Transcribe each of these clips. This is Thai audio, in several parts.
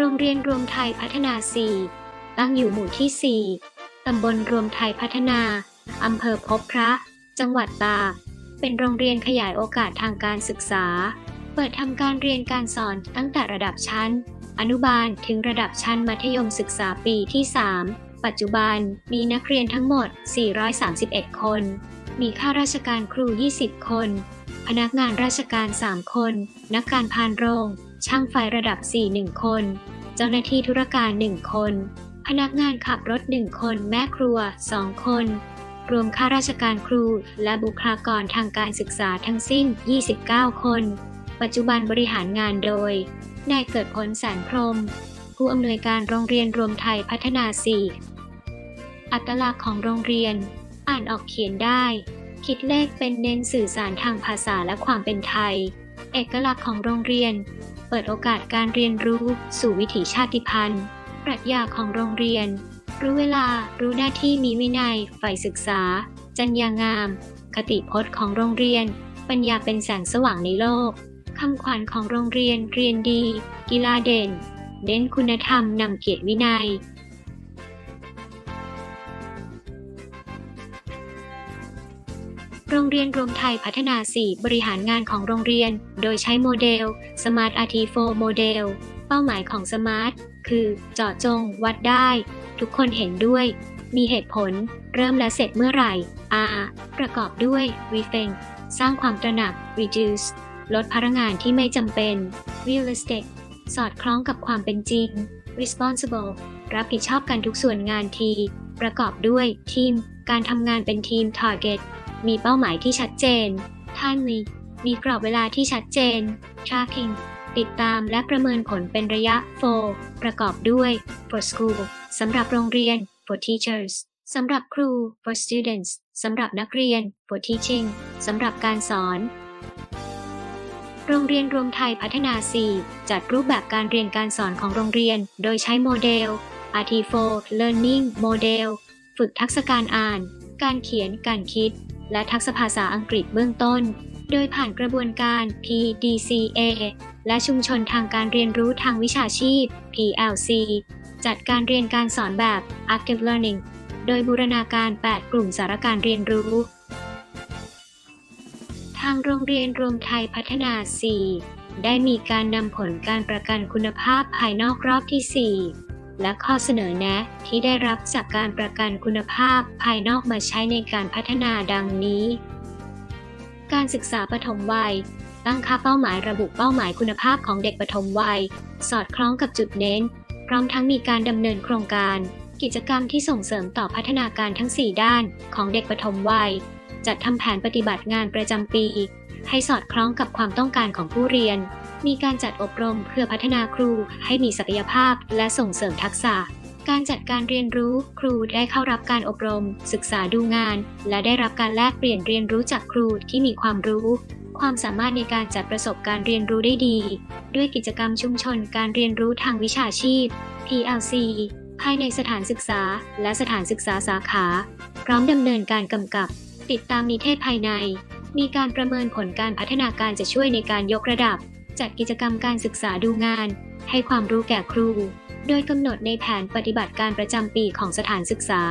โรงเรียนรวมไทยพัฒนา 4 ตั้งอยู่หมู่ที่ 4 ตำบลรวมไทยพัฒนา อำเภอพบพระ จังหวัดตา เป็นโรงเรียนขยายโอกาสทางการศึกษา เปิดทำการเรียนการสอนตั้งแต่ระดับชั้น อนุบาลถึงระดับชั้นมัธยมศึกษาปีที่ 3 ปัจจุบันมีนักเรียนทั้งหมด 431 คน มีข้าราชการครู 20 คน พนักงานราชการ 3 คน นักการพานโรงช่างไฟระดับ 4 1 คน เจ้าหน้าที่ธุรการ1คน พนักงานขับรถ1คน แม่ครัว2คน รวมข้าราชการครูและบุคลากรทางการศึกษาทั้งสิ้น 29 คน ปัจจุบันบริหารงานโดย นายเกิดผลแสนพรม ผู้อำนวยการโรงเรียนรวมไทยพัฒนา 4 อัตลักษณ์ของโรงเรียน อ่านออกเขียนได้ คิดเลขเป็นเน้นสื่อสารทางภาษาและความเป็นไทย เอกลักษณ์ของโรงเรียน เปิดโอกาสการเรียนรู้สู่วิถีชาติพันธุ์ ปรัชญาของโรงเรียน รู้เวลา รู้หน้าที่มีวินัยใฝ่ศึกษา จรรยางาม คติพจน์ของโรงเรียน ปัญญาเป็นแสงสว่างในโลก คำขวัญของโรงเรียน เรียนดี กีฬาเด่น เน้นคุณธรรมนำเกียรติวินัย โรงเรียนรวมไทยพัฒนา 4 บริหารงานของโรงเรียน โดยใช้โมเดล Smart RT4 โมเดล เป้าหมายของ Smart คือเจาะจง วัดได้ ทุกคนเห็นด้วย มีเหตุผล เริ่มและเสร็จเมื่อไหร่ R ประกอบด้วย Refrain สร้างความตระหนัก Reduce ลดพลังงานที่ไม่จำเป็น Realistic สอดคล้องกับความเป็นจริง Responsible รับผิดชอบกันทุกส่วนงานที ประกอบด้วย Team การทำงานเป็นทีม Target มีเป้าหมายที่ชัดเจน Timely มีกรอบเวลาที่ชัดเจน Tracking ติดตามและประเมินผลเป็นระยะ For ประกอบด้วย For School สำหรับโรงเรียน For Teachers สำหรับครู For Students สำหรับนักเรียน For Teaching สำหรับการสอน โรงเรียนรวมไทยพัฒนา 4 จัดรูปแบบการเรียนการสอนของโรงเรียน โดยใช้โมเดล RT4 Learning Model ฝึกทักษะการอ่าน การเขียน การคิด และทักษะภาษาอังกฤษเบื้องต้น โดยผ่านกระบวนการ PDCA และชุมชนทางการเรียนรู้ทางวิชาชีพ PLC จัดการเรียนการสอนแบบ Active Learning โดยบูรณาการ 8 กลุ่มสาระการเรียนรู้ ทางโรงเรียนรวมไทยพัฒนา 4 ได้มีการนำผลการประกันคุณภาพภายนอกรอบที่ 4 และข้อเสนอแนะที่ได้รับจากการประกันคุณภาพภายนอกมาใช้ในการพัฒนาดังนี้ การศึกษาปฐมวัย ตั้งค่าเป้าหมายระบุเป้าหมายคุณภาพของเด็กปฐมวัย สอดคล้องกับจุดเน้น พร้อมทั้งมีการดำเนินโครงการ กิจกรรมที่ส่งเสริมต่อพัฒนาการทั้ง 4 ด้านของเด็กปฐมวัย จัดทำแผนปฏิบัติงานประจำปี ให้สอดคล้องกับความต้องการของผู้เรียน มีการจัดอบรมเพื่อพัฒนาครูให้มีศักยภาพและส่งเสริมทักษะ การจัดการเรียนรู้ครูได้เข้ารับการอบรม ศึกษาดูงาน และได้รับการแลกเปลี่ยนเรียนรู้จากครูที่มีความรู้ ความสามารถในการจัดประสบการณ์เรียนรู้ได้ดี ด้วยกิจกรรมชุมชนการเรียนรู้ทางวิชาชีพ PLC ภายในสถานศึกษาและสถานศึกษาสาขา พร้อมดำเนินการกำกับ ติดตามนิเทศภายใน มีการประเมินผลการพัฒนาการจะช่วยในการยกระดับ จัดกิจกรรมการศึกษาดูงาน ให้ความรู้แก่ครู โดยกำหนดในแผนปฏิบัติการประจำปีของสถานศึกษา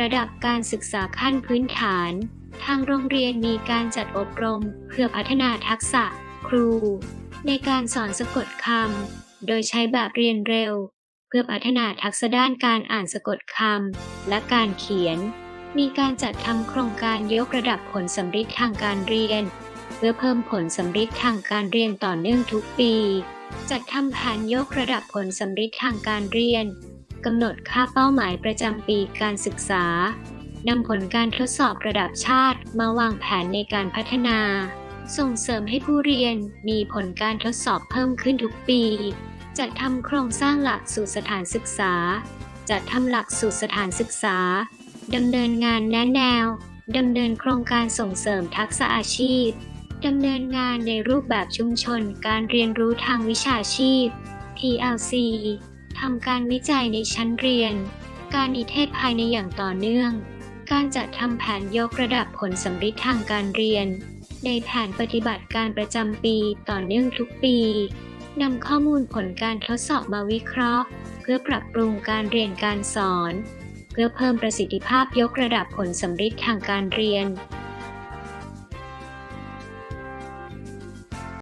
ระดับการศึกษาขั้นพื้นฐานทางโรงเรียนมีการจัดอบรมเพื่อพัฒนาทักษะ ครู ในการสอนสะกดคำ โดยใช้แบบเรียนเร็ว เพื่อพัฒนาทักษะด้านการอ่านสะกดคำและการเขียน มีการจัดทำโครงการยกระดับผลสำฤทธิ์ทางการเรียน เพื่อเพิ่มผลสำฤทธิ์ทางการเรียนต่อเนื่องทุกปี จัดทำแผนยกระดับผลสำฤทธิ์ทางการเรียนกำหนดค่าเป้าหมายประจำปีการศึกษานำผลการทดสอบระดับชาติมาวางแผนในการพัฒนา ส่งเสริมให้ผู้เรียนมีผลการทดสอบเพิ่มขึ้นทุกปี จัดทำโครงสร้างหลักสูตรสถานศึกษา จัดทำหลักสูตรสถานศึกษาดำเนินงานแนะแนวดำเนินโครงการส่งเสริมทักษะอาชีพดำเนินงานในรูปแบบชุมชนการเรียนรู้ทางวิชาชีพ PLC ทำการวิจัยในชั้นเรียน การนิเทศภายในอย่างต่อเนื่อง การจัดทำแผนยกระดับผลสำฤทธิ์ทางการเรียน ในแผนปฏิบัติการประจำปีต่อเนื่องทุกปีนำข้อมูลผลการทดสอบมาวิเคราะห์ เพื่อปรับปรุงการเรียนการสอน เพื่อเพิ่มประสิทธิภาพยกระดับผลสำฤทธิ์ทางการเรียน